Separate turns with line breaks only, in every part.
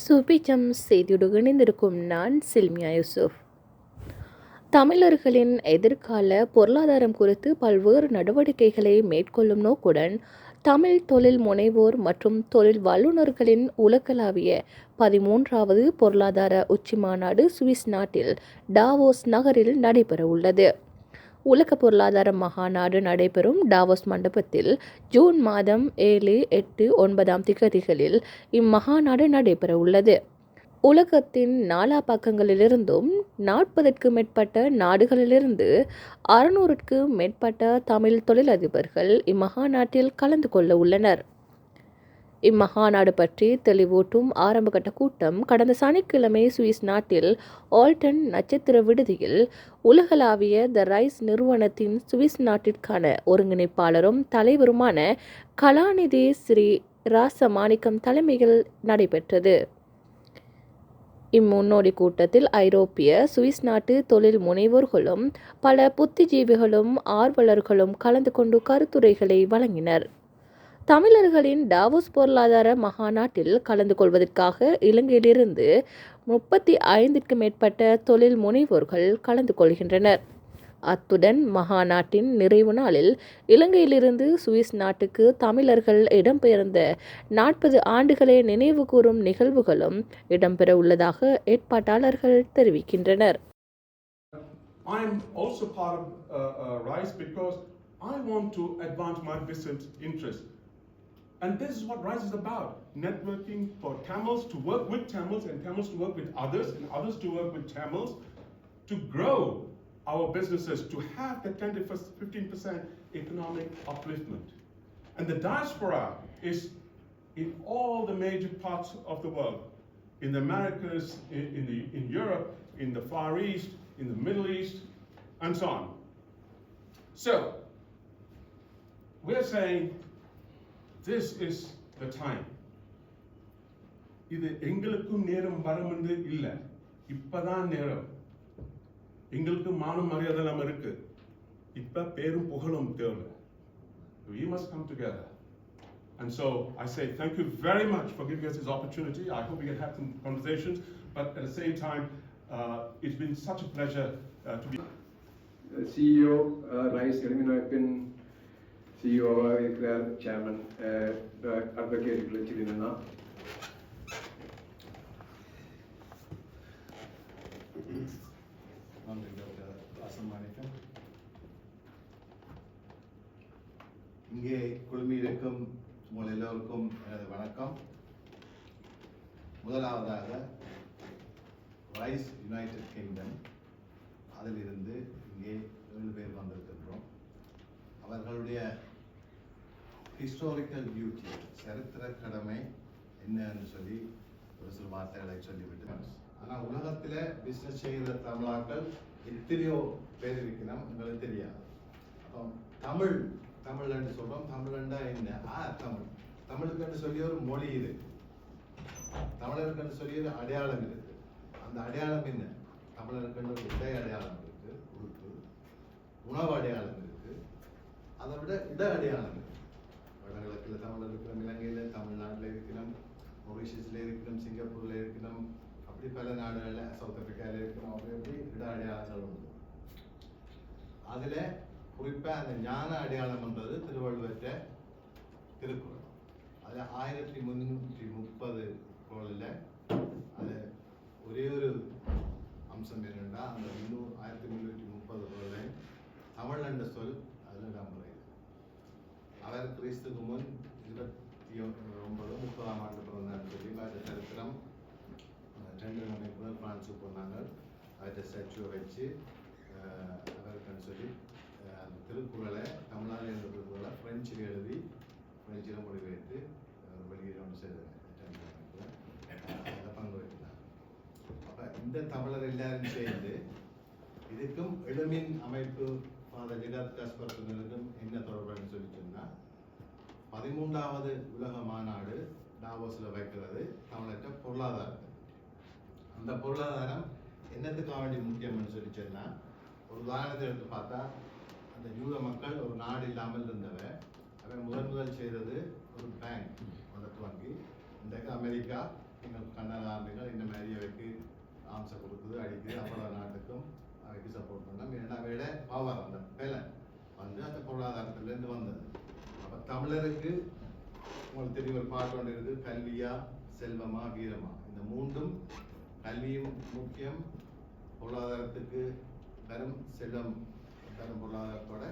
சுபிஜம் செய்தியுடன் இணைந்திருக்கும் நான் சில்மியா யூசுப். தமிழர்களின் எதிர்கால பொருளாதாரம் குறித்து பல்வேறு நடவடிக்கைகளை மேற்கொள்ளும் நோக்குடன் தமிழ் தொழில் முனைவோர் மற்றும் தொழில் வல்லுநர்களின் உலகளாவிய பதிமூன்றாவது பொருளாதார உச்சி மாநாடு சுவிஸ் நாட்டில் டாவோஸ் நகரில் நடைபெறவுள்ளது. உலக பொருளாதார மகாநாடு நடைபெறும் டாவோஸ் மண்டபத்தில் ஜூன் மாதம் ஏழு எட்டு ஒன்பதாம் திகதிகளில் இம்மகாநாடு நடைபெற உள்ளது. உலகத்தின் நாலா பக்கங்களிலிருந்தும் நாற்பதற்கு மேற்பட்ட நாடுகளிலிருந்து அறுநூறுக்கு மேற்பட்ட தமிழ் தொழிலதிபர்கள் இம்மகாநாட்டில் கலந்து கொள்ள உள்ளனர். இம்மகாநாடு பற்றி தெளிவூட்டும் ஆரம்பகட்ட கூட்டம் கடந்த சனிக்கிழமை சுவிஸ் நாட்டில் ஆல்டன் நட்சத்திர விடுதியில் உலகளாவிய த ரைஸ் நிறுவனத்தின் சுவிஸ் நாட்டிற்கான ஒருங்கிணைப்பாளரும் தலைவருமான கலாநிதி ஸ்ரீ ராசமாணிக்கம் தலைமையில் நடைபெற்றது. இம்முன்னோடி கூட்டத்தில் ஐரோப்பிய சுவிஸ் நாட்டு தொழில் முனைவோர்களும் பல புத்திஜீவிகளும் ஆர்வலர்களும் கலந்து கொண்டு கருத்துரைகளை வழங்கினர். தமிழர்களின் டாவோஸ் பொருளாதார மகாநாட்டில் கலந்து கொள்வதற்காக இலங்கையிலிருந்து முப்பத்தி ஐந்திற்கு மேற்பட்ட தொழில் முனைவோர்கள் கலந்து கொள்கின்றனர் அத்துடன் மகாநாட்டின் நிறைவு நாளில் இலங்கையிலிருந்து சுவிஸ் நாட்டுக்கு தமிழர்கள் இடம்பெயர்ந்த நாற்பது ஆண்டுகளை நினைவு கூறும் நிகழ்வுகளும் இடம்பெற உள்ளதாக ஏற்பாட்டாளர்கள் தெரிவிக்கின்றனர்
also part of uh, uh, RISE because I want to advance my business interests. And this is what RISE is about networking for Tamils to work with Tamils and Tamils to work with others and others to work with Tamils to grow our businesses to have the 10 to 15% economic upliftment. And the diaspora is in all the major parts of the world in the Americas, in, in, the, in Europe, in the Far East, in the Middle East, and so on. So, we're saying this is the time. இது எங்களுக்கும் நேரம் வரும் என்று இல்லை இப்பதான் நேரம் எங்களுக்கு மானம் மரியாதை எல்லாம் இருக்கு இப்ப பேரும் புகழும் தேவை we must come together and so I say thank you very much for giving us this opportunity. I hope we can have some conversations, but at the same time, uh, it's been such a pleasure uh, to be.
CEO rice எலிமினாய்ப்பின் சிஇஓவாக இருக்கிறார் chairman advocate லட்சுமினா
இங்கே குழுமியிருக்கும் உங்கள் எல்லோருக்கும் எனது வணக்கம் முதலாவதாக rice United kingdom அதிலிருந்து இங்கே ஏழு பேர் வந்திருக்கிறார் அவர்களுடைய ஹிஸ்டாரிக்கல் டியூட்டி சரித்திர கடமை என்னன்னு சொல்லி ஒரு சில வார்த்தைகளை சொல்லிவிட்டு ஆனால் உலகத்தில் பிஸ்னஸ் செய்கிற தமிழாக்கள் எத்தனையோ பேர் இருக்கணும் உங்களுக்கு தெரியாது. அப்போ தமிழ் தமிழ்ன்னு சொல்கிறோம் தமிழ்ண்டா என்ன? ஆ தமிழ். தமிழுக்குன்னு சொல்லி ஒரு மொழி இருக்கு தமிழருக்குன்னு சொல்லி ஒரு அடையாளம் இருக்கு அந்த அடையாளம் என்ன? தமிழருக்குன்னு ஒரு உடை அடையாளம் இருக்கு உறுப்பு. உணவு அடையாளம் இருக்கு. அதை விட இட அடையாளம் வடகிழக்கில் தமிழர் இருக்கிறோம் இலங்கையில் தமிழ்நாட்டில் இருக்கிறோம் மொரிஷியஸில் இருக்கிறோம் சிங்கப்பூரில் இருக்கிறோம் அப்படி பல நாடுகளில் சவுத் ஆப்பிரிக்காவில் இருக்கிறோம் அப்படி அப்படி இட அடையாளங்கள் உண்டு அதில் குறிப்பாக அந்த ஞான அடையாளம்ன்றது திருவள்ளுவற்ற திருக்குறள் அதில் ஆயிரத்தி முந்நூற்றி முப்பது குரலில் அது ஒரே ஒரு அம்சம் என்னென்னா அந்த முன்னூறு ஆயிரத்தி முந்நூற்றி முப்பது குரலை தமிழ் என்ற சொல் அதில் நம்ம அவர் கிறிஸ்துக்கு முன் இருபத்தி ஒன்பது முப்பதாம் ஆண்டு பிறந்தார். சொல்லி அது சரித்திரம் அஹ், அமைப்பு அமைப்புகள் பிரான்ஸுக்கு போனாங்க அவர்கிட்ட ஸ்டாச்சுவை வச்சு அவருக்குன்னு சொல்லி அந்த திருக்குறளை தமிழால் எழுந்த திருக்குறளை ஃப்ரெஞ்சில் எழுதி ஃப்ரெஞ்சில் மொழிபெயர்த்து வெளியில் ஒன்று செய்தார் அதை பங்கு வைக்கிறாங்க அப்போ இந்த தமிழர் எல்லாரும் சேர்ந்து இதுக்கும் எழுமின் அமைப்பு ஃபாதர் ஜெகத் கஸ்பர்சனுக்கும் என்ன தொடர்புன்னு சொல்லி சொன்னால் பதிமூன்றாவது உலக மாநாடு டாவோஸில் வைக்கிறது தமிழற்ற பொருளாதாரம் அந்த பொருளாதாரம் என்னத்துக்காக வேண்டி முக்கியம்னு சொல்லி சொன்னால் ஒரு உதாரணத்தை எடுத்து பார்த்தா அந்த யூத மக்கள் ஒரு நாடு இல்லாமல் இருந்தவ அவன் முதன் முதல் செய்தது ஒரு பேங்க் அதை துவங்கி இன்றைக்கு அமெரிக்கா நீங்கள் கண்ணன் ஆரம்பிங்கள் இந்த மாதிரி அவைக்கு ஆம்சை கொடுக்குது அடிக்குது அவ்வளோ நாட்டுக்கும் அவைக்கு சப்போர்ட் பண்ணோம் ஏன்னா அவையோட பவர் அந்த வேலை வந்து அந்த பொருளாதாரத்துலேருந்து வந்தது அப்போ தமிழருக்கு உங்களுக்கு தெரியும் ஒரு பாட்டு ஒன்று இருக்குது கல்வியா செல்வமா வீரமா இந்த மூன்றும் கல்வியும் முக்கியம் பொருளாதாரத்துக்கு தரும் செல்வம் தரும் பொருளாதாரத்தோட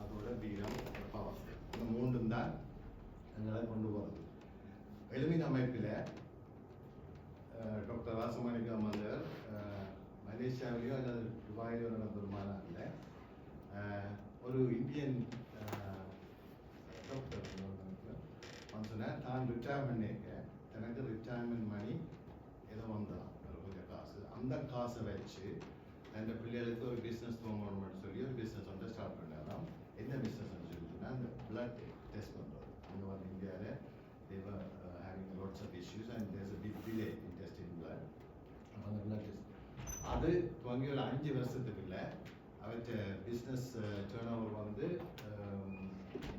அதோட வீரம் பவர் இந்த மூன்றும் தான் எங்களை கொண்டு போகிறது எளிமின் அமைப்பில் டாக்டர் ராசமாணிக்கம் வந்தவர் மலேசியாவிலேயோ அல்லது துபாயிலோ நடந்த ஒரு மாநாட்டில் ஒரு இந்தியன் அஹ், டாக்டர் சொன்னார் தான் ரிட்டையர்மெண்ட் நேக்க எனக்கு ரிட்டையர்மெண்ட் மணி ஏதோ வந்தான் ஒரு கொஞ்சம் காசு. அந்த காசை வச்சு அந்த பிள்ளைகளுக்கு ஒரு பிஸ்னஸ் துவங்கணும்னு சொல்லி ஒரு பிஸ்னஸ் வந்து ஸ்டார்ட் பண்ணலாம் என்ன பிஸ்னஸ் சொல்லிட்டுனா அந்த பிளட் டெஸ்ட் பண்ணுறது அங்கே வந்து இந்தியாவில் they're having lots of issues and there's a big delay in testing blood அப்போ அந்த பிளட் டெஸ்ட் அது துவங்கி ஒரு அஞ்சு வருஷத்துக்குள்ள அவற்ற பிஸ்னஸ் டேர்ன் ஓவர் வந்து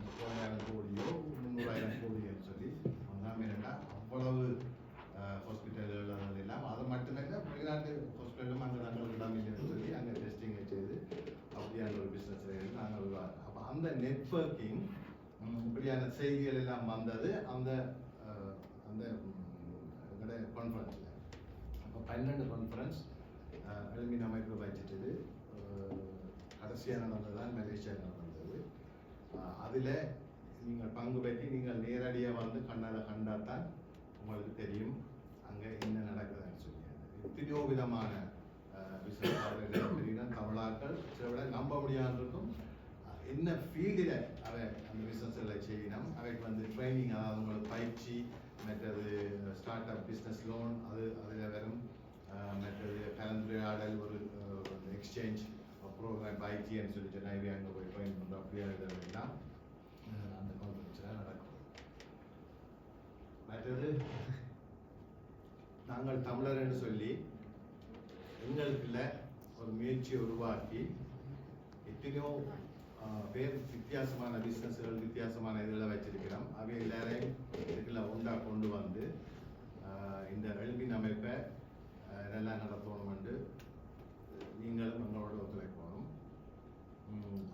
முப்பதாயிரம் கோடியோ முந்நூறாயிரம் கோடியோன்னு சொல்லி ஒன்றாம் என்னென்னா அவ்வளவு ஹாஸ்பிட்டல்கள் அது எல்லாம். அதை மட்டும் வெளிநாட்டு ஹாஸ்பிட்டலும் அங்கே நாங்கள் இல்லாமல் சொல்லி அங்கே டெஸ்டிங்கை செய்து அப்படியான ஒரு பிஸ்னஸ் நாங்கள் அப்போ அந்த நெட்வொர்க்கிங் இப்படியான செய்திகள் எல்லாம் வந்தது அந்த அந்த எங்களுடைய கான்ஃபரன்ஸில் அப்போ பன்னெண்டு கான்ஃபரன்ஸ் எலும்பின் அமைப்பு வச்சிட்டது கடைசியாக நடந்தது தான் மலேசியாவில் நடந்தது அதில் நீங்கள் பங்கு பெற்றி நீங்கள் நேரடியாக வந்து கண்ணால் கண்டால் தான் உங்களுக்கு தெரியும் அங்கே என்ன நடக்குதுன்னு சொல்லி எத்தனையோ விதமான பிஸ்னஸ் தமிழாக்கள் சில விட நம்ப முடியாமல் இருக்கும் என்ன ஃபீல்டில் அவை அந்த பிஸ்னஸ்களை செய்யணும் அவைக்கு வந்து ட்ரைனிங் அதாவது உங்களுக்கு பயிற்சி மற்றது ஸ்டார்ட் அப் பிஸ்னஸ் லோன் அது அதில் வரும் மற்றது எக்ஸ்சேஞ்ச் ப்ரோக்ராம் ஐடின்னு சொல்லி சொன்னால் அங்கே போய் ட்ரைன் பண்ணுறோம் அப்படியே இதெல்லாம் அஹ் அந்த கான்ஃபரன்ஸில் நடக்கும். மற்றது நாங்கள் தமிழர் என்று சொல்லி எங்களுக்குள்ள ஒரு முயற்சியை உருவாக்கி எத்தனையோ பேர் வித்தியாசமான பிஸ்னஸ்கள் வித்தியாசமான இதில் வச்சிருக்கிறோம். அவை எல்லாரையும் இதுக்குள்ள ஒன்றா கொண்டு வந்து ஆஹ், இந்த எழுப்பின் அமைப்பை இதெல்லாம் நடத்தணும் என்று நீங்களும் எங்களோட ஒத்துழைக்கணும்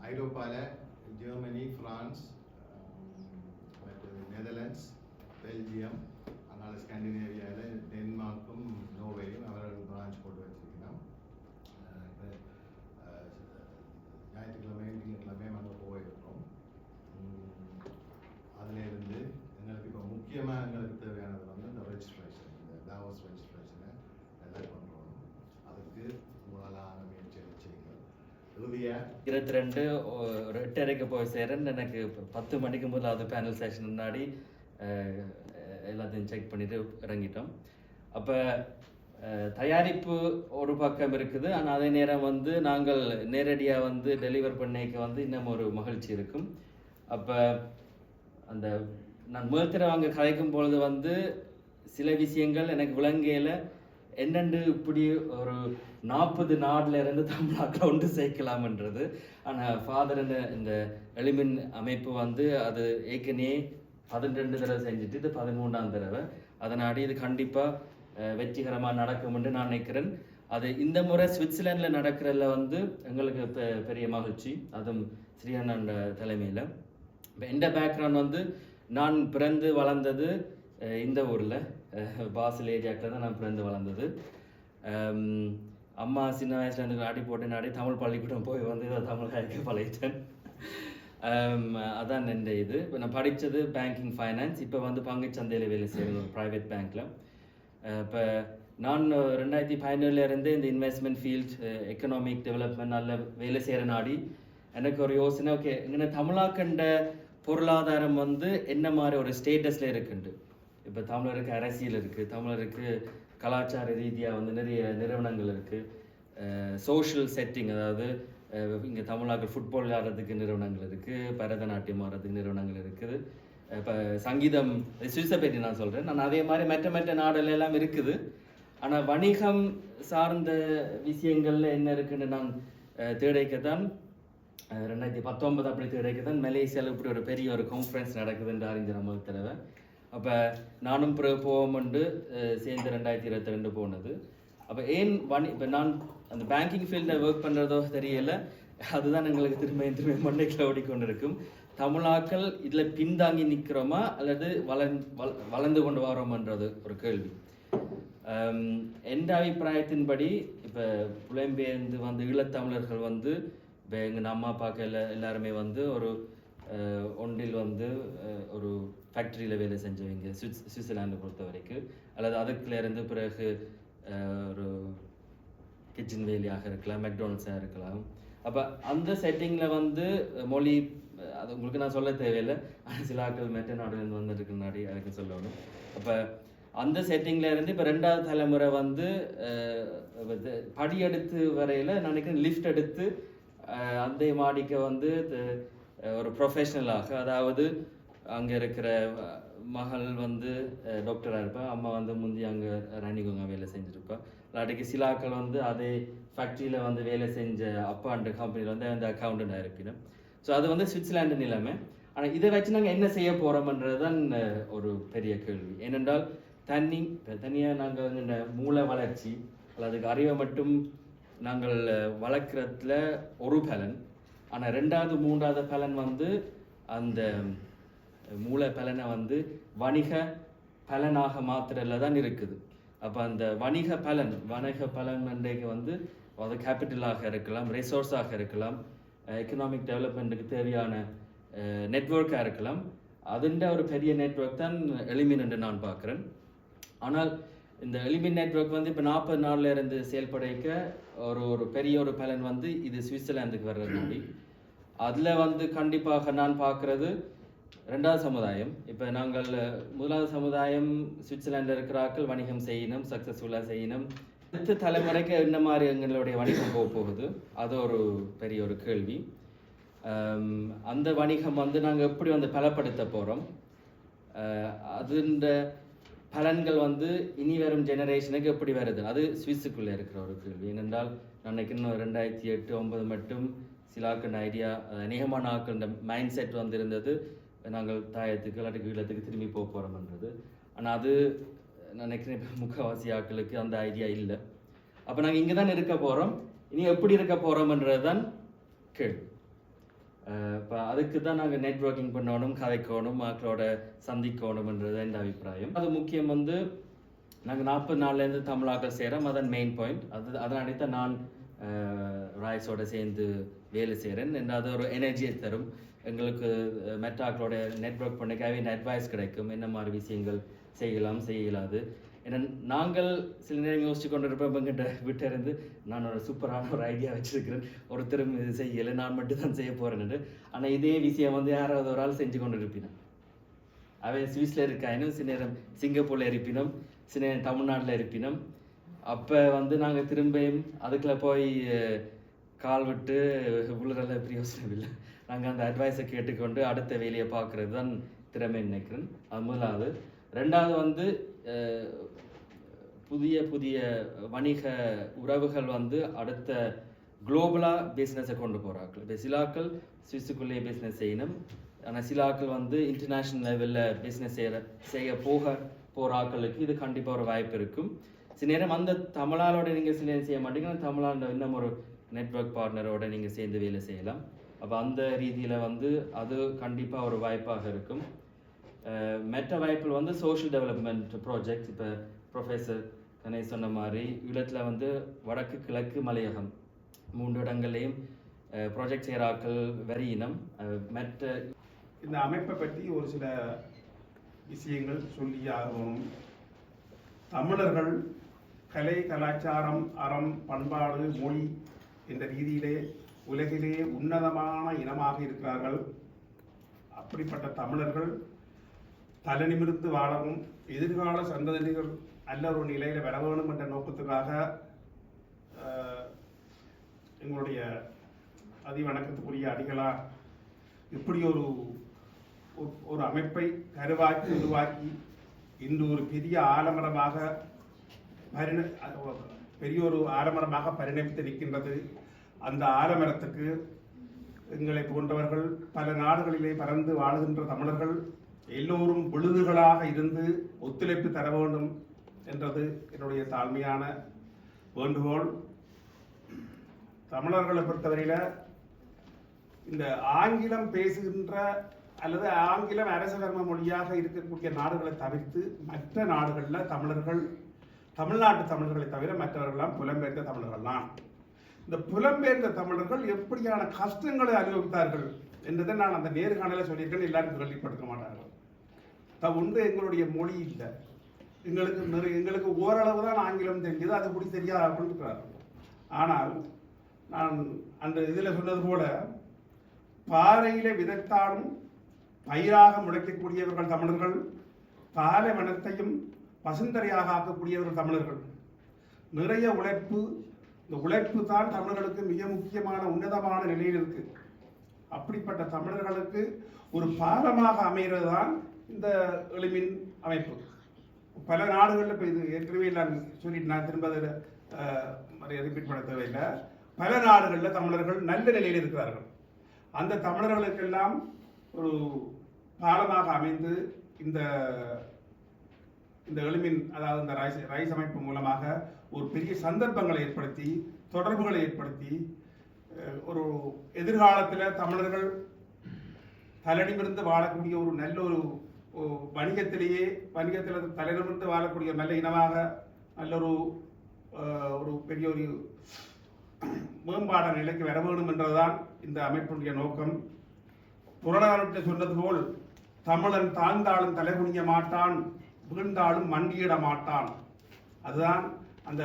ஐரோப்பாவில் ஜெர்மனி ஃப்ரான்ஸ் ஆம், மற்றது நெதர்லாண்ட்ஸ் பெல்ஜியம் அதனால் ஸ்காண்டினேவியாவில் டென்மார்க்கும் நோர்வேயும் அவர்கள் பிரான்ச் போட்டு வச்சுருக்கணும் ஞாயிற்றுக்கிழமை திங்கட்கிழமை நாங்கள் ஞாயிற்றுக்கிழமையும் திங்கட்கிழமையும் போயிருக்கோம் அதிலிருந்து எங்களுக்கு இப்போ முக்கியமாக எங்களுக்கு தேவையானது வந்து இந்த ரெஜிஸ்ட்ரேஷன் இந்த டாவர்ஸ் ரெஜிஸ்ட்ரேஷனை எல்லாம் பண்ணுறோம் அதுக்கு உங்களால் முயற்சிகளை செய்யுங்கள் இறுதியாக
இருபத்தி ரெண்டு ஒரு எட்டரைக்கு போய் சேரன் எனக்கு பத்து மணிக்கு முதலாவது பேனல் செஷன் முன்னாடி எல்லாத்தையும் செக் பண்ணிட்டு இறங்கிட்டோம். அப்போ தயாரிப்பு ஒரு பக்கம் இருக்குது. ஆனால் அதே நேரம் வந்து நாங்கள் நேரடியாக வந்து டெலிவர் பண்ணிக்க வந்து இன்னும் ஒரு மகிழ்ச்சி இருக்கும். அப்போ அந்த நான் மேத்திர வாங்க கதைக்கும் பொழுது வந்து சில விஷயங்கள் எனக்கு விளங்கையில் என்னென்று இப்படி ஒரு நாற்பது நாடில் இருந்து தமிழாக்களை ஒன்று சேர்க்கலாம்ன்றது. ஆனால் ஃபாதர் இந்த எளிமின் அமைப்பு வந்து அது ஏற்கனவே பதினெண்டு தடவை செஞ்சுட்டு இது பதிமூணாம் தடவை. அதனாடி இது கண்டிப்பாக வெற்றிகரமாக நடக்கும்னு நான் நினைக்கிறேன். அது இந்த முறை சுவிட்சர்லாண்டில் நடக்கிறதுல வந்து எங்களுக்கு பெ- பெரிய மகிழ்ச்சி. அதுவும் ஸ்ரீஹண்ணன் தலைமையில். இப்போ எந்த பேக்ரவுண்ட் வந்து நான் பிறந்து வளர்ந்தது இந்த ஊரில். பாசில் ஏரியாக்கில் தான் நான் பிறந்து வளர்ந்தது. அம்மா சின்ன வயசில் எனக்கு அடி போட்டு நாடி தமிழ் பள்ளிக்கூடம் போய் வந்து இதை தமிழ் கழிக்க பழகிட்டேன். அதான் எந்த இது. இப்போ நான் படித்தது பேங்கிங் ஃபைனான்ஸ் இப்போ வந்து பங்குச்சந்தையில் வேலை செய்யணும் ஒரு ப்ரைவேட் பேங்க்கில் இப்போ நான் ரெண்டாயிரத்தி பதினேழுலேருந்து இந்த இன்வெஸ்ட்மெண்ட் ஃபீல்ட் எக்கனாமிக் டெவலப்மெண்ட் நல்ல வேலை செய்கிற நாடி எனக்கு ஒரு யோசனை ஓகே இங்கே தமிழாக்கண்ட பொருளாதாரம் வந்து என்ன மாதிரி ஒரு ஸ்டேட்டஸில் இருக்குண்டு? இப்போ தமிழருக்கு அரசியல் இருக்குது தமிழருக்கு கலாச்சார ரீதியாக வந்து நிறைய நிறுவனங்கள் இருக்குது சோஷியல் செட்டிங் அதாவது இங்கே தமிழாக்கள் ஃபுட்பால் விளையாடுறதுக்கு நிறுவனங்கள் இருக்குது பரதநாட்டியம் ஆடுறதுக்கு நிறுவனங்கள் இருக்குது. இப்போ சங்கீதம் சுவிசை பற்றி நான் சொல்கிறேன் நான் அதே மாதிரி மற்ற மற்ற நாடுல எல்லாம் இருக்குது. ஆனால் வணிகம் சார்ந்த விஷயங்கள்ல என்ன இருக்குன்னு நான் அஹ், தேடிக்கத்தான் ரெண்டாயிரத்தி பத்தொன்பது அப்படி தான் மலேசியாவில் இப்படி ஒரு பெரிய ஒரு கான்ஃபரன்ஸ் நடக்குதுன்ற அறிஞ்ச நம்ம தடவை அப்போ நானும் பிறகு போவோம்ண்டு சேர்ந்து ரெண்டாயிரத்தி இருபத்தி ரெண்டு போனது. அப்போ ஏன் வணி இப்போ நான் அந்த பேங்கிங் ஃபீல்டில் ஒர்க் பண்ணுறதோ தெரியல. அதுதான் எங்களுக்கு திரும்ப திரும்ப மண்டைக்கில் ஓடிக்கொண்டு இருக்கும் தமிழாக்கள் இதில் பின்தாங்கி நிற்கிறோமா அல்லது வளர் வள- வளர்ந்து கொண்டு வரோமன்றது ஒரு கேள்வி. எந்த அபிப்பிராயத்தின்படி இப்போ புலம்பெயர்ந்து வந்து ஈழத்தமிழர்கள் வந்து இப்போ எங்கள் அம்மா அப்பாக்கு எல்லாருமே வந்து ஒரு ஒன்றில் வந்து ஒரு ஃபேக்ட்ரியில் வேலை செஞ்சவங்க சுவிட்ஸ் சுவிட்சர்லாண்டை பொறுத்த வரைக்கும் அல்லது அதுக்குலேருந்து இருந்து பிறகு ஒரு கிச்சன் வேலையாக இருக்கலாம் மெக்டானல்ஸாக இருக்கலாம். அப்போ அந்த செட்டிங்கில் வந்து மொழி அது உங்களுக்கு நான் சொல்ல தேவையில்லை. ஆனால் சில ஆட்கள் மெட்ட நாடுலேருந்து வந்துருக்கு முன்னாடி அதுக்கு சொல்லணும். அப்போ அந்த செட்டிங்ல இருந்து இப்போ ரெண்டாவது தலைமுறை வந்து படி எடுத்து வரையில் நான் நினைக்கிறேன் லிஃப்ட் எடுத்து அந்த மாடிக்க வந்து ஒரு ப்ரொஃபஷனலாக அதாவது அங்கே இருக்கிற மகள் வந்து டாக்டராக இருப்பா. அம்மா வந்து முந்தி அங்கே ரன்னிங் வேலை செஞ்சுருப்பா. இல்லாட்டிக்கு சிலாக்கள் வந்து அதே ஃபேக்ட்ரியில் வந்து வேலை செஞ்ச அப்பான்ற கம்பெனியில் வந்து அந்த அக்கௌண்டண்டாக இருப்பினும். ஸோ அது வந்து சுவிட்சர்லாண்டு நிலைமை. ஆனால் இதை வச்சு நாங்கள் என்ன செய்ய போகிறோம்ன்றது தான் ஒரு பெரிய கேள்வி. ஏனென்றால் தண்ணி தனியாக நாங்கள் இந்த மூளை வளர்ச்சி அல்லது அறிவை மட்டும் நாங்கள் வளர்க்குறதுல ஒரு பலன். ஆனால் ரெண்டாவது மூன்றாவது பலன் வந்து அந்த மூல பலனை வந்து வணிக பலனாக மாத்திரல தான் இருக்குது. அப்போ அந்த வணிக பலன் வணிக பலன் இன்றைக்கு வந்து அது கேபிட்டலாக இருக்கலாம் ரிசோர்ஸாக இருக்கலாம் எக்கனாமிக் டெவலப்மெண்ட்டுக்கு தேவையான நெட்வொர்க்காக இருக்கலாம். அதுண்ட ஒரு பெரிய நெட்வொர்க் தான் எலிமின் என்று நான் பார்க்குறேன். ஆனால் இந்த எலிமின் நெட்வொர்க் வந்து இப்போ நாற்பது நாளில் இருந்து செயல்படைக்க ஒரு ஒரு பெரிய ஒரு பலன் வந்து இது சுவிட்சர்லாந்துக்கு வர்றது அதில் வந்து கண்டிப்பாக நான் பார்க்குறது ரெண்டாவது சமுதாயம். இப்போ நாங்கள் முதலாவது சமுதாயம் சுவிட்சர்லாண்டில் இருக்கிற ஆட்கள் வணிகம் செய்யணும் சக்ஸஸ்ஃபுல்லாக செய்யணும் அடுத்த தலைமுறைக்கு என்ன மாதிரி எங்களுடைய வணிகம் போக போகுது? அது ஒரு பெரிய ஒரு கேள்வி. அந்த வணிகம் வந்து நாங்கள் எப்படி வந்து பலப்படுத்த போகிறோம் அதுன்ற பலன்கள் வந்து இனி வரும் ஜெனரேஷனுக்கு எப்படி வருது? அது சுவிஸுக்குள்ளே இருக்கிற ஒரு கேள்வி. ஏனென்றால் அன்னைக்கு இன்னும் ரெண்டாயிரத்தி எட்டு ஒன்பது மட்டும் சிலாக்கண்ட ஐடியா அநேகமான ஆக்கண்ட மைண்ட் செட் வந்து இருந்தது நாங்கள் தாயத்துக்கு இல்லாட்டி ஈழத்துக்கு திரும்பி போக போகிறோம்ன்றது ஆனால் அது நான் நினைக்கிறேன் முக்கால்வாசி ஆட்களுக்கு அந்த ஐடியா இல்லை. அப்போ நாங்கள் இங்கே தான் இருக்க போகிறோம் இனி எப்படி இருக்க போகிறோம்ன்றது தான் கேள்வி இப்போ அதுக்கு தான் நாங்கள் நெட்வொர்க்கிங் பண்ணணும் கதைக்கணும் மக்களோட சந்திக்கணும்ன்றது என் அபிப்பிராயம். அது முக்கியம் வந்து நாங்கள் நாற்பது நாள்லேருந்து தமிழாக்கள் செய்கிறோம் அதன் மெயின் பாயிண்ட் அது அதனாடி தான் நான் ராய்ஸோட சேர்ந்து வேலை செய்கிறேன் அது ஒரு எனர்ஜியை தரும். எங்களுக்கு மெட்டாக்களோட நெட்ஒர்க் பண்ணிக்காவே அட்வைஸ் கிடைக்கும். என்ன மாதிரி விஷயங்கள் செய்யலாம் செய்யலாது. ஏன்னா நாங்கள் சில நேரம் யோசிச்சு கொண்டு இருப்போம் எங்கிட்ட விட்டு இருந்து நான் ஒரு சூப்பரான ஒரு ஐடியா வச்சிருக்கிறேன். ஒருத்தரும் இது செய்யலை. நான் மட்டும் தான் செய்ய போகிறேன்னு ஆனால் இதே விஷயம் வந்து யாராவது ஒரு ஆள் செஞ்சு கொண்டு இருப்பினேன் அவன் சுவிஸில் இருக்காயினும் சில நேரம் சிங்கப்பூரில் இருப்பினும் சில நேரம் தமிழ்நாட்டில் இருப்பினும். அப்போ வந்து நாங்கள் திரும்பியும் அதுக்குள்ள போய் கால் விட்டு உள்ள பிரயோசனம் இல்லை நாங்கள் அந்த அட்வைஸை கேட்டுக்கொண்டு அடுத்த வேலையை பார்க்குறது தான் திறமை நினைக்கிறேன். அது முதலாவது. ரெண்டாவது வந்து புதிய புதிய வணிக உறவுகள் வந்து அடுத்த குளோபலாக பிஸ்னஸை கொண்டு போகிறார்கள் இப்போ சிலாக்கள் சுவிஸுக்குள்ளேயே பிஸ்னஸ் செய்யணும். ஆனால் சிலாக்கள் வந்து இன்டர்நேஷ்னல் லெவலில் பிஸ்னஸ் செய்கிற செய்ய போக போகிறாக்களுக்கு இது கண்டிப்பாக ஒரு வாய்ப்பு இருக்கும். சில நேரம் அந்த தமிழாலோட நீங்கள் சில நேரம் செய்ய மாட்டீங்கன்னா தமிழாண்ட இன்னும் ஒரு நெட்வொர்க் பார்ட்னரோட நீங்கள் சேர்ந்து வேலை செய்யலாம். அப்போ அந்த ரீதியில் வந்து அது கண்டிப்பாக ஒரு வாய்ப்பாக இருக்கும். மற்ற வாய்ப்பில் வந்து சோஷியல் டெவலப்மெண்ட் ப்ராஜெக்ட் இப்போ ப்ரொஃபஸர் கணேஷ் சொன்ன மாதிரி இடத்துல வந்து வடக்கு கிழக்கு மலையகம் மூன்று இடங்கள்லையும் ப்ராஜெக்ட் செய்கிற வெறி இனம். மற்ற
இந்த அமைப்பை பற்றி ஒரு சில விஷயங்கள் சொல்லி ஆகும் தமிழர்கள் கலை கலாச்சாரம் அறம் பண்பாடு மொழி என்ற ரீதியிலே உலகிலே உன்னதமான இனமாக இருக்கிறார்கள். அப்படிப்பட்ட தமிழர்கள் தலைநிமிர்ந்து வாழவும் எதிர்கால சந்ததிகள் நல்ல ஒரு நிலையில் வர வேணும் என்ற நோக்கத்துக்காக எங்களுடைய அதிவணக்கத்துக்குரிய அடிகளார் இப்படி ஒரு ஒரு- ஒரு அமைப்பை கருவாக்கி உருவாக்கி இன்று ஒரு பெரிய ஆலமரமாக பரிண பெரிய ஒரு ஆலமரமாக பரிணமித்து நிற்கின்றது. அந்த ஆலமரத்துக்கு எங்களை போன்றவர்கள் பல நாடுகளிலே பறந்து வாழுகின்ற தமிழர்கள் எல்லோரும் விழுதுகளாக இருந்து ஒத்துழைப்பு தர வேண்டும் என்றது என்னுடைய தாழ்மையான வேண்டுகோள். தமிழர்களை பொறுத்தவரையில் இந்த ஆங்கிலம் பேசுகின்ற அல்லது ஆங்கிலம் அரச மொழியாக இருக்கக்கூடிய நாடுகளை தவிர்த்து மற்ற நாடுகளில் தமிழர்கள் தமிழ்நாட்டு தமிழர்களை தவிர மற்றவர்கள்லாம் புலம்பெயர்ந்த தமிழர்கள் தான் இந்த புலம்பெயர்ந்த தமிழர்கள் எப்படியான கஷ்டங்களை அனுபவித்தார்கள் என்றதை நான் அந்த நேர்காணல சொல்லியிருக்கேன் எல்லாரும் கேள்விப்பட்டிருக்க மாட்டார்கள். த உண்டு எங்களுடைய மொழி இல்லை. எங்களுக்கு நிறைய எங்களுக்கு ஓரளவு தான் ஆங்கிலம் தெரிஞ்சது அது கூட தெரியாது அப்படின்னு இருக்கிறார்கள் ஆனால் நான் அந்த இதில் சொன்னது போல பாறையில விதைத்தாலும் பயிராக முளைக்கக்கூடியவர்கள் தமிழர்கள் பாலைவனத்தையும் பசுந்தரையாக ஆக்கக்கூடியவர்கள் தமிழர்கள். நிறைய உழைப்பு இந்த உழைப்பு தான் தமிழர்களுக்கு மிக முக்கியமான உன்னதமான நிலையில் இருக்கு. அப்படிப்பட்ட தமிழர்களுக்கு ஒரு பாலமாக அமைகிறது தான் இந்த எளிமின் அமைப்பு. பல நாடுகளில் இப்போ இது ஏற்கனவே நான் சொல்லிட்டு நான் திரும்ப அதில் ரிப்பீட் பண்ண தேவையில்லை. பல நாடுகளில் தமிழர்கள் நல்ல நிலையில் இருக்கிறார்கள். அந்த தமிழர்களுக்கெல்லாம் ஒரு பாலமாக அமைந்து இந்த இந்த எளிமின் அதாவது இந்த ரைஸ் ரைஸ் அமைப்பு மூலமாக ஒரு பெரிய சந்தர்ப்பங்களை ஏற்படுத்தி தொடர்புகளை ஏற்படுத்தி ஒரு எதிர்காலத்தில் தமிழர்கள் தலைநிமிர்ந்து வாழக்கூடிய ஒரு நல்ல ஒரு வணிகத்திலேயே வணிகத்தில் தலைநிமிர்ந்து வாழக்கூடிய ஒரு நல்ல இனமாக நல்ல ஒரு ஒரு பெரிய ஒரு மேம்பாட நிலைக்கு வர வேண்டும் என்றதுதான் இந்த அமைப்பினுடைய நோக்கம். புறநானூற்றை சொன்னது போல் தமிழன் தாழ்ந்தாலும் தலைகுனிய மாட்டான் வீழ்ந்தாலும் மண்டியிட மாட்டான். அதுதான் அந்த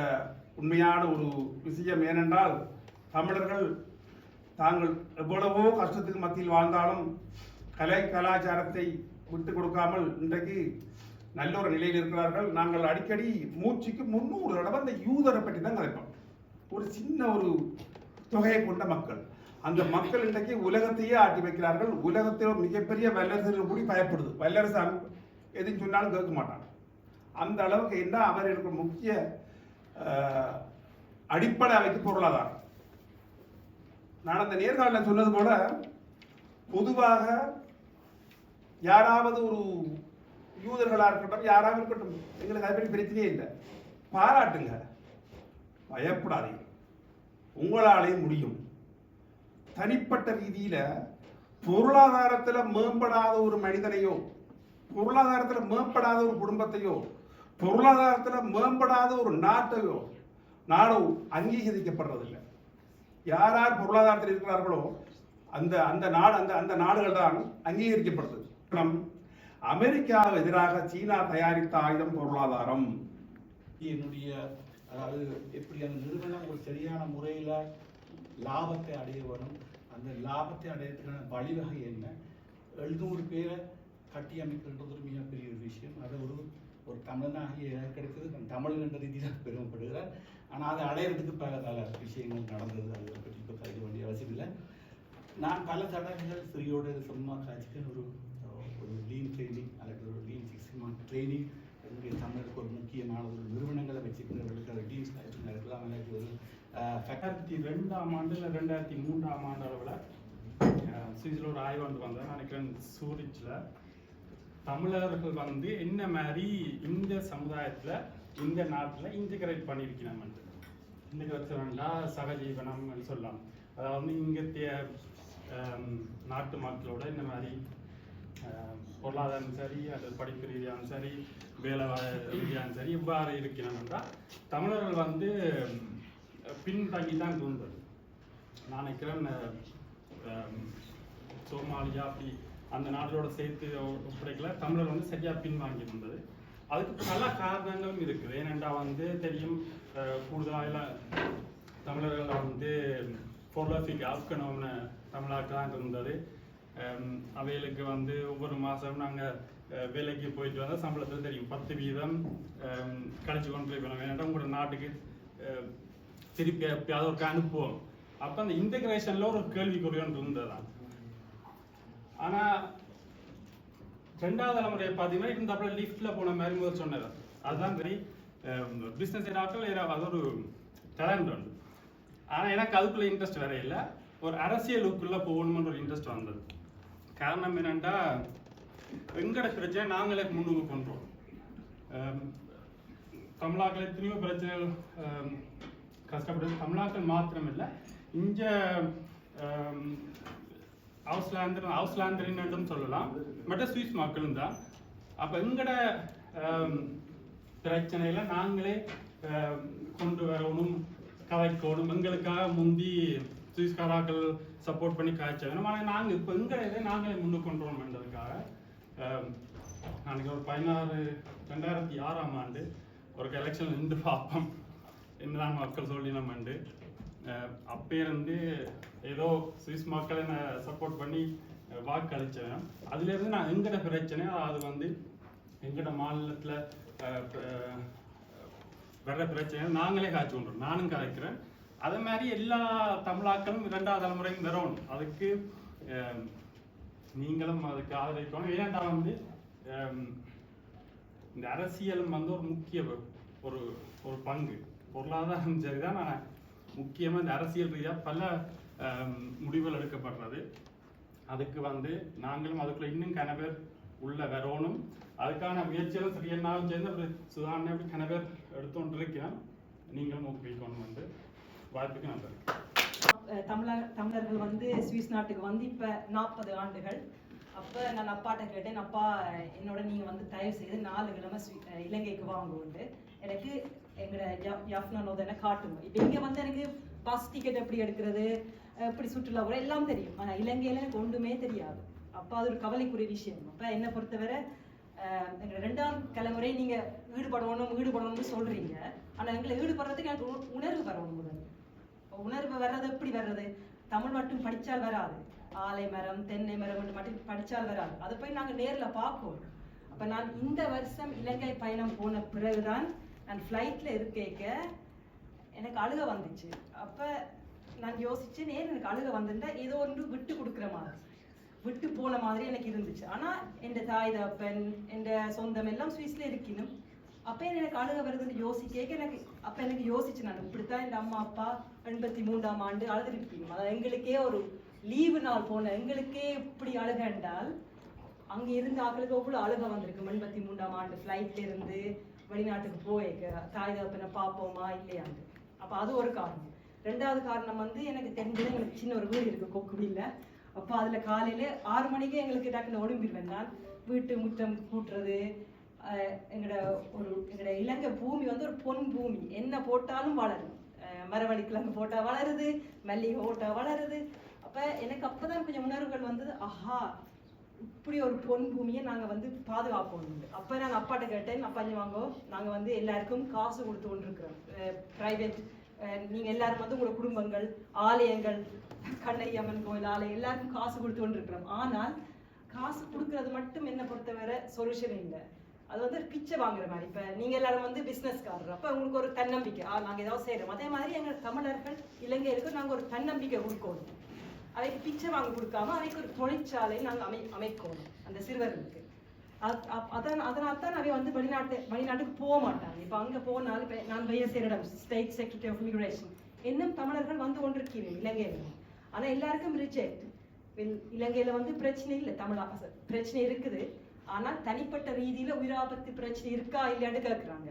உண்மையான ஒரு விஷயம் ஏனென்றால் தமிழர்கள் தாங்கள் எவ்வளவோ கஷ்டத்துக்கு மத்தியில் வாழ்ந்தாலும் கலை கலாச்சாரத்தை விட்டு கொடுக்காமல் இன்றைக்கு நல்ல ஒரு நிலையில் இருக்கிறார்கள். நாங்கள் அடிக்கடி மூச்சுக்கு முன்னூறு தடவை அந்த யூதரை பற்றி தான் கதைப்போம். ஒரு சின்ன ஒரு தொகையை கொண்ட மக்கள். அந்த மக்கள் இன்றைக்கு உலகத்தையே ஆட்டி வைக்கிறார்கள். உலகத்தில் மிகப்பெரிய வல்லரசுகள் கூடி பயப்படுது. வல்லரசு எதுன்னு சொன்னாலும் கேட்க மாட்டாங்க. அந்த அளவுக்கு என்ன அவர்களுக்கு முக்கிய அடிப்படை அமைப்பு பொருளாதாரம். நான் அந்த நேர்காணல சொன்னது போல பொதுவாக யாராவது ஒரு யூதர்களாக இருக்கட்டும் யாராவது இருக்கட்டும் எங்களுக்கு அதை பற்றி பிரச்சனையே இல்லை. பாராட்டுங்க. பயப்படாதீங்க. உங்களாலே முடியும். தனிப்பட்ட ரீதியில பொருளாதாரத்தில் மேம்படாத ஒரு மனிதனையோ பொருளாதாரத்தில் மேம்படாத ஒரு குடும்பத்தையோ பொருளாதாரத்தில் மேம்படாத ஒரு நாட்டையோ நாடோ அங்கீகரிக்கப்படுறதில்லை யார் யார் பொருளாதாரத்தில் இருக்கிறார்களோ அந்த அந்த நாடு அந்த அந்த நாடுகள் தான் அங்கீகரிக்கப்படுது நம் அமெரிக்காவுக்கு எதிராக சீனா தயாரித்த ஆயுதம் பொருளாதாரம்.
என்னுடைய அதாவது எப்படி அந்த நிறுவனம் ஒரு சரியான முறையில் லாபத்தை அடைய வேணும் அந்த லாபத்தை அடையிறதுக்கான வழிவகை என்ன? எழுநூறு பேரை கட்டி அமைக்கின்றது ஒரு மிகப்பெரிய ஒரு விஷயம். அது ஒரு ஒரு தமிழனாகிய எனக்கு கிடைத்தது நான் தமிழன் என்ற ரீதியில் பெருமைப்படுகிறேன் ஆனால் அதை அடையிறதுக்கு பல பல விஷயங்கள் நடந்தது. அதை பற்றி இப்போ கருத வேண்டிய அவசியம் இல்லை. நான் பல தடவைகள் ஸ்ரீயோட சும்மா காட்சிக்கு ஒரு ஒரு லீன் ட்ரைனிங் அல்லது ஒரு லீன் சிக்ஸ் மந்த் ட்ரைனிங் என்னுடைய தமிழருக்கு ஒரு முக்கியமான ஒரு நிறுவனங்களை வச்சுக்கிறவர்களுக்கு அது லீன் ட்ரைனிங் இருக்கலாம் எனக்கு ஒரு
ரெண்டாயிரத்தி ரெண்டாம் ஆண்டு இல்லை ரெண்டாயிரத்தி மூன்றாம் ஆண்டு அளவில் சுவிஸில் ஒரு ஆய்வாண்டு வந்தேன் நினைக்கிறேன் சூரிச்சில் தமிழர்கள் வந்து என்ன மாதிரி இந்த சமுதாயத்தில் இந்த நாட்டில் இன்டிகிரேட் பண்ணியிருக்கணும் இன்டிகிரேட் வேண்டாம் சகஜீவனம் சொல்லலாம். அதாவது இங்கத்திய நாட்டு மக்களோட இந்த மாதிரி பொருளாதாரம் சரி அல்லது படிப்பு ரீதியாகவும் சரி வேலை ரீதியாகவும் சரி இவ்வாறு இருக்கணும்ன்றால் தமிழர்கள் வந்து பின்தங்கி தான் தோன்றுது நான் நினைக்கிறேன் சோமாலியா அப்படி அந்த நாட்டோட சேர்த்து ஒப்படைக்கல. தமிழர் வந்து சரியா பின்வாங்கி இருந்தது அதுக்கு பல காரணங்களும் இருக்குது. ஏனென்றா வந்து தெரியும் அஹ், கூடுதலாக தமிழர்கள் வந்து பொருளாஃபிக் ஆப்கனோம்னு தமிழ்நாட்டில் இருந்தது. அவைகளுக்கு வந்து ஒவ்வொரு மாதம் நாங்கள் வேலைக்கு போயிட்டு வந்தால் சம்பளத்தில் தெரியும். பத்து வீதம் கழிச்சு கொண்டு போய் வேணும் ஏன்னா உங்களோட நாட்டுக்கு திருப்பி எப்பயாவது ஒரு அனுப்புவோம். அப்போ அந்த இன்டகிரேஷனில் ஒரு கேள்விக்குறி ஒன்று இருந்ததுதான் ஆனால் ரெண்டாவது தலைமுறையை பார்த்தீங்கன்னா இருந்தாப்புல லிஃப்ட்டில் போன மாதிரி முதல் சொன்னது அதுதான் சரி பிஸ்னஸ் ஆட்கள் அது ஒரு டேலண்ட் உண்டு. ஆனால் எனக்கு அதுக்குள்ள இன்ட்ரெஸ்ட் வேற இல்லை. ஒரு அரசியலுக்குள்ளே போகணுமென்ற ஒரு இன்ட்ரெஸ்ட் வந்தது. காரணம் என்னென்னா எங்கட பிரச்சனை நாங்களே முன்னுக்கு கொண்டோம் தமிழாக்கள் எத்தனையோ பிரச்சனைகள் கஷ்டப்படுறது தமிழ்நாட்டில் தமிழாக்கள் மாத்திரம் இல்லை இங்கே ஆம், அவுஸ்லாந்தர் அவுஸ்லாந்தரின்னு சொல்லலாம். மற்ற சுவிஸ் மக்களும் தான். அப்போ எங்கட பிரச்சனையில நாங்களே கொண்டு வரணும் கதைக்கணும் எங்களுக்காக முந்தி சுவிஸ்காராக்கள் சப்போர்ட் பண்ணி காய்ச்ச வேணும். ஆனால் நாங்கள் இப்போ எங்கட இதை நாங்களே முன்னுக்கு கொண்டு வரணுன்றதுக்காக ஆம், நாளைக்கு ஒரு பதினாறு ரெண்டாயிரத்தி ஆறாம் ஆண்டு ஒரு எலெக்ஷன் நின்று பார்ப்போம். என்னதான் மக்கள் சொல்லி நம்ம உண்டு அப்போ இருந்து ஏதோ சுவிஸ் மக்களை நான் சப்போர்ட் பண்ணி வாக்கு அளித்தேன் அதுலேருந்து நான் எங்கட பிரச்சனை அது வந்து எங்கட மாநிலத்தில் வர்ற பிரச்சனை நாங்களே காய்ச்சி கொண்டுறோம். நானும் கதைக்கிறேன் அதே மாதிரி எல்லா தமிழாக்களும் இரண்டாவது தலைமுறையும் வரணும். அதுக்கு நீங்களும் அதுக்கு ஆதரிக்கணும். ஏன்டா வந்து இந்த அரசியலும் வந்து ஒரு முக்கிய ஒரு ஒரு பங்கு. பொருளாதாரம் சரிதான் நான் முக்கியமாக இந்த அரசியல் ரீதியாக பல முடிவுகள் எடுக்கப்படுறது. அதுக்கு வந்து நாங்களும் அதுக்குள்ள இன்னும் கன பேர் உள்ள வரணும். அதுக்கான முயற்சிகளும் சரியன்னாலும் சேர்ந்து ஒரு சுதாரணை அப்படி கன பேர் எடுத்துக்கொண்டு இருக்கிறோம் நீங்களும் ஊக்குவிக்கணும் வந்து வாய்ப்புக்கு நன்றி.
தமிழர் தமிழர்கள் வந்து சுவிஸ் நாட்டுக்கு வந்து இப்போ நாற்பது ஆண்டுகள். அப்போ நான் அப்பாட்ட கேட்டேன் அப்பா என்னோட நீங்கள் வந்து தயவு செய்து நாலு கிழமை சுவி- அஹ் இலங்கைக்கு வாங்குவோண்டு எனக்கு எங்களோட யஃப்னோதனை காட்டுங்க. இப்போ இங்கே வந்து எனக்கு பஸ் டிக்கெட் எப்படி எடுக்கிறது? இப்படி எப்படி சுற்றுலா போகிற எல்லாம் தெரியும். ஆனால் இலங்கையில் எனக்கு ஒன்றுமே தெரியாது. அப்போ அது ஒரு கவலைக்குரிய விஷயம். அப்போ என்னை பொறுத்தவரை ரெண்டாம் தலைமுறை நீங்கள் ஈடுபடணும் ஈடுபடணும்னு சொல்கிறீங்க ஆனால் எங்களை ஈடுபடுறதுக்கு எனக்கு உணர்வு வரணும் முதல்ல. உணர்வு வர்றது எப்படி வர்றது? தமிழ் மட்டும் படித்தால் வராது. ஆலை மரம் தென்னை மரம் மட்டும் மட்டும் வராது. அதை போய் நாங்கள் நேரில் பார்ப்போம். அப்போ நான் இந்த வருஷம் இலங்கை பயணம் போன பிறகுதான் நான் ஃப்ளைட்டில் இருக்கேக்க எனக்கு அழுக வந்துச்சு. அப்போ நான் யோசிச்சேன் ஏன் எனக்கு அழுக வந்திருந்தா ஏதோ ஒன்று விட்டு கொடுக்குற மாதிரி. விட்டு போன மாதிரி எனக்கு இருந்துச்சு. ஆனா என் தாய் தப்பன் என் சொந்தம் எல்லாம் சுவிஸ்ல இருக்கணும் அப்ப எனக்கு அழுக வருதுன்னு யோசிக்க எனக்கு அப்ப எனக்கு யோசிச்சு நான் இப்படித்தான் என் அம்மா அப்பா எண்பத்தி மூன்றாம் ஆண்டு அழுதுருப்பீங்க அதாவது எங்களுக்கே ஒரு லீவு நாள் போன எங்களுக்கே இப்படி அழுக என்றால் அங்க இருந்த ஆக்களுக்கு எவ்வளவு அழுக வந்திருக்கு? எண்பத்தி மூன்றாம் ஆண்டு ஃப்ளைட்ல இருந்து வெளிநாட்டுக்கு போயிருக்க தாய் தகப்பனை பார்ப்போமா இல்லையாண்டு அப்ப அது ஒரு காரணம். ரெண்டாவது காரணம் வந்து எனக்கு தெரிஞ்சது எங்களுக்கு சின்ன ஒரு வீடு இருக்கு கொக்குடியில் அப்போ அதுல காலையில ஆறு மணிக்கு எங்களுக்கு டக்குன்னு ஒடும்பிடுவேன் நான். வீட்டு முற்றம் கூட்டுறது எங்களோட ஒரு எங்களோட இலங்கை பூமி வந்து ஒரு பொன் பூமி. என்ன போட்டாலும் வளரும். ஆஹ் மரவள்ளி கிழங்கு போட்டா வளருது மல்லிகை போட்டா வளருது. அப்ப எனக்கு அப்பதான் கொஞ்சம் உணர்வுகள் வந்தது ஆஹா இப்படி ஒரு பொன் பூமியை நாங்க வந்து பாதுகாப்போம். அப்ப நாங்க அப்பாட்ட கேட்டேன் அப்பா வாங்கோ. நாங்க வந்து எல்லாருக்கும் காசு கொடுத்து கொண்டிருக்கிறோம். பிரைவேட் நீங்க எல்லாரும் வந்து உங்களோட குடும்பங்கள் ஆலயங்கள் கண்ணையம்மன் கோயில் ஆலயம் எல்லாருக்கும் காசு கொடுத்து கொண்டிருக்கிறோம். ஆனால் காசு கொடுக்கறது மட்டும் என்ன பொறுத்தவரை சொல்யூஷன் இல்லை. அது வந்து பிச்சை வாங்குற மாதிரி. இப்போ நீங்க எல்லாரும் வந்து பிசினஸ்காரர் அப்போ உங்களுக்கு ஒரு தன்னம்பிக்கை. ஆ நாங்கள் ஏதாவது செய்கிறோம் அதே மாதிரி எங்கள் தமிழர்கள் இலங்கையருக்கு நாங்கள் ஒரு தன்னம்பிக்கை கொடுக்கணும். அவைக்கு பிச்சை வாங்கி கொடுக்காம அவைக்கு ஒரு தொழிற்சாலை நாங்கள் அமை அமைக்கணும். அந்த சிறுவர்களுக்கு. அதான் அதனால தான் அவை வந்து வெளிநாட்டு வெளிநாட்டுக்கு போக மாட்டாங்க. இப்ப அங்க போனால் நான் நான் இடம் ஸ்டேட் செக்ரட்டரி ஆஃப் இமிகிரேஷன் இன்னும் தமிழர்கள் வந்து கொண்டிருக்கிறேன் இலங்கையில. ஆனால் எல்லாருக்கும் ரிஜெக்ட் இலங்கையில வந்து பிரச்சனை இல்லை தமிழ் பிரச்சனை இருக்குது. ஆனா தனிப்பட்ட ரீதியில உயிராபத்து பிரச்சனை இருக்கா இல்லையான்னு கேட்குறாங்க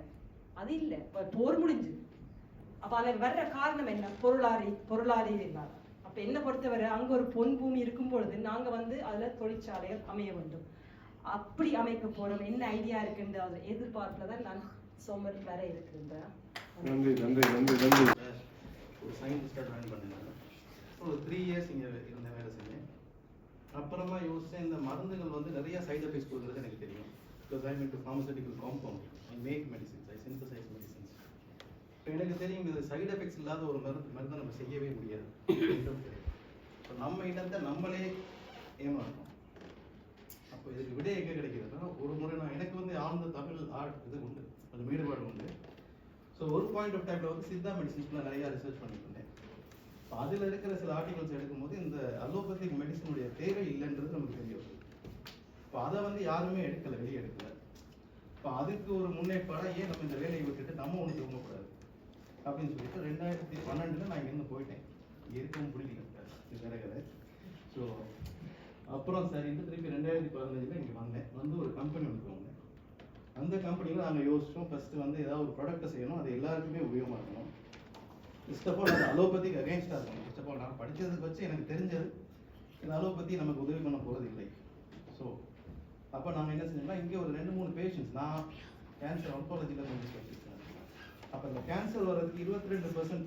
அது இல்ல. இப்போ போர் முடிஞ்சு. அப்ப அதில் வர்ற காரணம் என்ன? பொருளாரி பொருளாதி இல்லாத அப்ப என்ன பொறுத்தவரை அங்க ஒரு பொன் பூமி இருக்கும் பொழுது நாங்க வந்து அதுல தொழிற்சாலைகள் அமைய வேண்டும். அப்படி அமைக்க போறோம். என்ன ஐடியா இருக்குன்ற அது எதிர்பார்ப்புல தான் நான் சோமர் வர இருக்கின்றேன்.
நன்றி நன்றி நன்றி நன்றி.
ஒரு சயின்டிஸ்டாக ஜாயின் பண்ணினாங்க ஒரு த்ரீ இயர்ஸ் இங்கே இருந்த வேலை செஞ்சேன். அப்புறமா யோசிச்சேன் இந்த மருந்துகள் வந்து நிறைய சைடு எஃபெக்ட்ஸ் கொடுக்குறது எனக்கு தெரியும். Because I mean to pharmaceutical compound I make medicines I synthesize medicines இப்போ எனக்கு தெரியும் இது சைடு எஃபெக்ட்ஸ் இல்லாத ஒரு மருந்து மருந்தை நம்ம செய்யவே முடியாது. இப்போ நம்ம இனத்தை நம்மளே ஏமாற்றோம் இதுக்கு விடை எங்கே கிடைக்குதுன்னா ஒரு முறை நான் எனக்கு வந்து ஆழ்ந்த தமிழ் ஆர்ட் இது உண்டு. கொஞ்சம் ஈடுபாடு உண்டு. ஸோ ஒரு பாயிண்ட் ஆஃப் டைமில் வந்து சித்தா மெடிசன்ஸ்லாம் நிறையா ரிசர்ச் பண்ணியிருந்தேன் ஸோ அதில் இருக்கிற சில ஆர்டிகல்ஸ் எடுக்கும்போது இந்த அலோபதிக் மெடிசனுடைய தேவை இல்லைன்றது நமக்கு தெரிய வருது இப்போ அதை வந்து யாருமே எடுக்கலை வெளியே எடுக்கலை. இப்போ அதுக்கு ஒரு முன்னேற்பாடாக ஏன் நம்ம இந்த வேலையை விட்டுட்டு நம்ம ஒன்று திரும்பக்கூடாது? அப்படின்னு சொல்லிட்டு ரெண்டாயிரத்தி பன்னெண்டில் நான் இங்கேருந்து போயிட்டேன். இருக்கவும் பிடிக்கல இது வேற ஸோ
அப்புறம் சரின்ட்டு திருப்பி ரெண்டாயிரத்தி பதினஞ்சில் இங்கே வந்தேன். வந்து ஒரு கம்பெனி ஒன்று வந்தேன். அந்த கம்பெனியில் நாங்கள் யோசித்தோம் ஃபஸ்ட்டு வந்து ஏதாவது ஒரு ப்ராடக்ட்டை செய்யணும். அது எல்லாருக்குமே உபயோகமாக இருக்கணும். ஃபர்ஸ்ட் ஆஃப் ஆல் அது அலோபதிக்கு அகேன்ஸ்டாக இருக்கணும். ஃபர்ஸ்ட் ஆஃப் ஆல் நான் படித்ததுக்கு வச்சு எனக்கு தெரிஞ்சது. இந்த அலோபதி நமக்கு உதவி பண்ண போகிறது இல்லை. ஸோ அப்போ நாங்கள் என்ன செஞ்சோம்னா இங்கே ஒரு ரெண்டு மூணு பேஷண்ட்ஸ் நான் கேன்சர் ஆன்காலஜியில் கொஞ்சம் ஸ்பெஷலிஸ்ட் அப்போ இந்த கேன்சர் வர்றதுக்கு இருபத்தி ரெண்டு பர்சன்ட்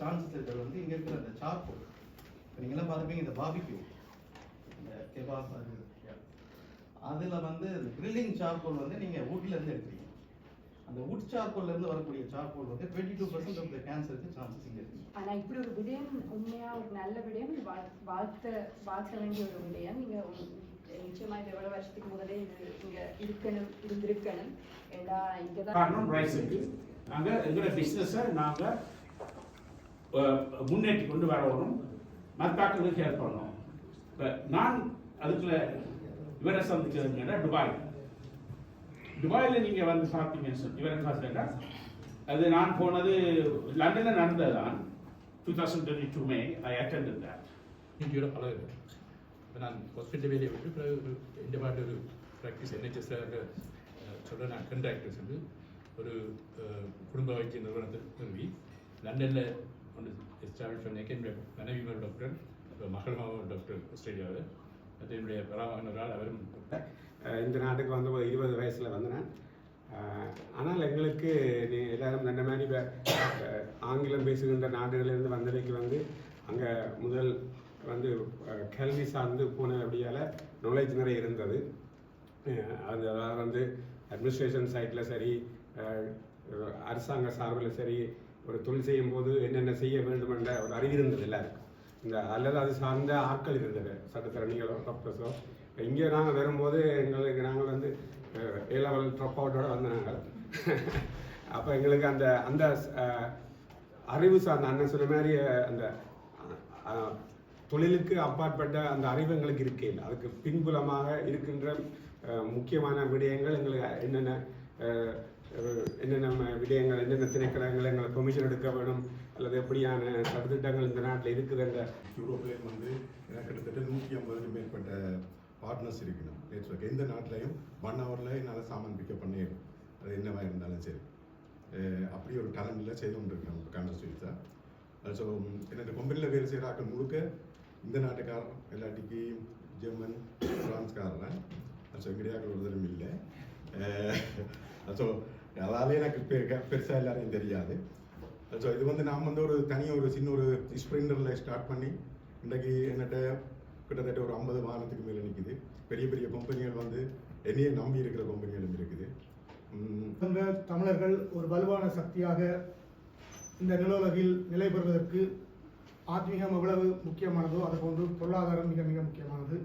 சான்சஸ் இருக்கிறது வந்து இங்கே இருக்கிற அந்த சார்கோல் நீங்கள்லாம் பார்த்துப்பீங்க இந்த பாபிக்யூ கெபாப் அது அதில் வந்து கிரில்லிங் சார்கோல் வந்து நீங்கள் வுட்ல இருந்து எடுக்கிறீங்க. அந்த வுட் சார்கோல்ல இருந்து வரக்கூடிய சார்கோல் வந்து twenty two percent of the கேன்சருக்கு சான்சஸ் இங்கே இருக்கு
ஆனா இப்படி ஒரு விடயம் உண்மையா ஒரு நல்ல விடயம் வாழ்த்த வாழ்த்த வேண்டிய ஒரு விடயம். நீங்க உ- நிச்சயமா இது எவ்வளவு வருஷத்துக்கு முதலே இது இங்க இருக்கணும் இருந்திருக்கணும். ஏன்னா இங்கதான்
காரணம் ரைஸுக்கு நாங்கள் எங்களோட பிஸ்னஸை நாங்கள் முன்னேற்றி கொண்டு வரணும். மத்தாக்களுக்கு ஹெல்ப் பண்ணணும். இப்போ நான் அதுக்குள்ள இவரை சந்திச்சதுங்கன்னா துபாய். துபாயில் நீங்கள் வந்து பார்த்தீங்கன்னு சொல்லி இவரை பார்த்தீங்கன்னா அது நான் போனது லண்டனில் நடந்தது தான் two thousand twenty two May I attend that
இந்தியோட பழகுது இப்போ நான் ஹாஸ்பிட்டல் வேலையை விட்டு பிறகு ஒரு இந்த மாதிரி ஒரு ப்ராக்டிஸ் என்ஹெச்எஸ்ல சொல்கிற நான் கண்ட்ராக்டர்ஸ் வந்து ஒரு குடும்ப வைத்திய நிறுவனத்தை நிறுவி லண்டனில் ஒன்று எஸ்டாப்ளிஷ் பண்ணியிருக்கேன் என்னுடைய மனைவி ஒரு டாக்டர் இப்போ என்னுடைய அவரும்
இந்த நாட்டுக்கு வந்த ஒரு இருபது வயசில் வந்தேன். ஆனால் எங்களுக்கு நீ எல்லாரும் நல்ல மாதிரி ஆங்கிலம் பேசுகின்ற நாடுகளிலிருந்து வந்ததைக்கு வந்து அங்கே முதல் வந்து கல்வி சார்ந்து போன அப்படியால் நாலேஜ் நிறைய இருந்தது. அது அதாவது வந்து அட்மினிஸ்ட்ரேஷன் சைட்டில் சரி அரசாங்க சார்பில் சரி ஒரு தொழில் செய்யும் போது என்னென்ன செய்ய வேண்டும் என்ற ஒரு அறிவு இருந்தது எல்லாருக்கும். இந்த அல்லது அது சார்ந்த ஆட்கள் இருந்தது. சட்டத்திறனிகளோ டாக்டர்ஸோ இங்கே நாங்கள் வரும்போது எங்களுக்கு நாங்கள் வந்து ஏ லெவல் ட்ரப் அவுட்டோட வந்தாங்க அப்போ எங்களுக்கு அந்த அந்த அறிவு சார்ந்த அண்ணன் சொன்ன மாதிரி அந்த தொழிலுக்கு அப்பாற்பட்ட அந்த அறிவு எங்களுக்கு இருக்கே இல்லை. அதுக்கு பின்புலமாக இருக்கின்ற முக்கியமான விடயங்கள் எங்களுக்கு என்னென்ன என்னென்ன விடயங்கள் என்னென்ன திணைக்களங்கள் எங்களை பெர்மிஷன் எடுக்க வேணும் அல்லது எப்படியான சட்டத்திட்டங்கள் இந்த நாட்டில் இருக்குதுங்க
யூரோப்லேயும் வந்து எனக்கு கிட்டத்தட்ட நூற்றி ஐம்பதுக்கு மேற்பட்ட பார்ட்னர்ஸ் இருக்கணும். நெட்ஒர்க் எந்த நாட்டிலையும் ஒன் ஹவரில் என்னால் சாமான் பிக்கப் பண்ணிடும் அது என்னவா இருந்தாலும் சரி. அப்படி ஒரு டேலண்டில் செய்து கொண்டிருக்கிறோம் காண்டர் ஸ்வீட்ஸாக ஸோ என்னோட கம்பெனியில் வேலை செய்கிற முழுக்க இந்த நாட்டுக்காரன் இல்லாட்டிக்கு ஜெர்மன் ஃப்ரான்ஸ்காரன் ஸோ எங்கடையாக்கள் ஒரு தரம் இல்லை. ஸோ அதாலே எனக்கு பெருசாக எல்லாரையும் தெரியாது. ஸோ இது வந்து நாம் வந்து ஒரு தனியாக ஒரு சின்ன ஒரு ஸ்ப்ரிண்டரில் ஸ்டார்ட் பண்ணி இன்றைக்கி என்கிட்ட கிட்டத்தட்ட ஒரு ஐம்பது வாகனத்துக்கு மேலே நிற்குது பெரிய பெரிய கம்பெனிகள் வந்து என்னையே நம்பி இருக்கிற கம்பெனிகளும் இருக்குது.
தமிழர்கள் ஒரு வலுவான சக்தியாக இந்த நிலவுலகில் நிலை பெறுவதற்கு ஆத்மீகம் எவ்வளவு முக்கியமானதோ அதுபோன்று பொருளாதாரம் மிக மிக முக்கியமானது.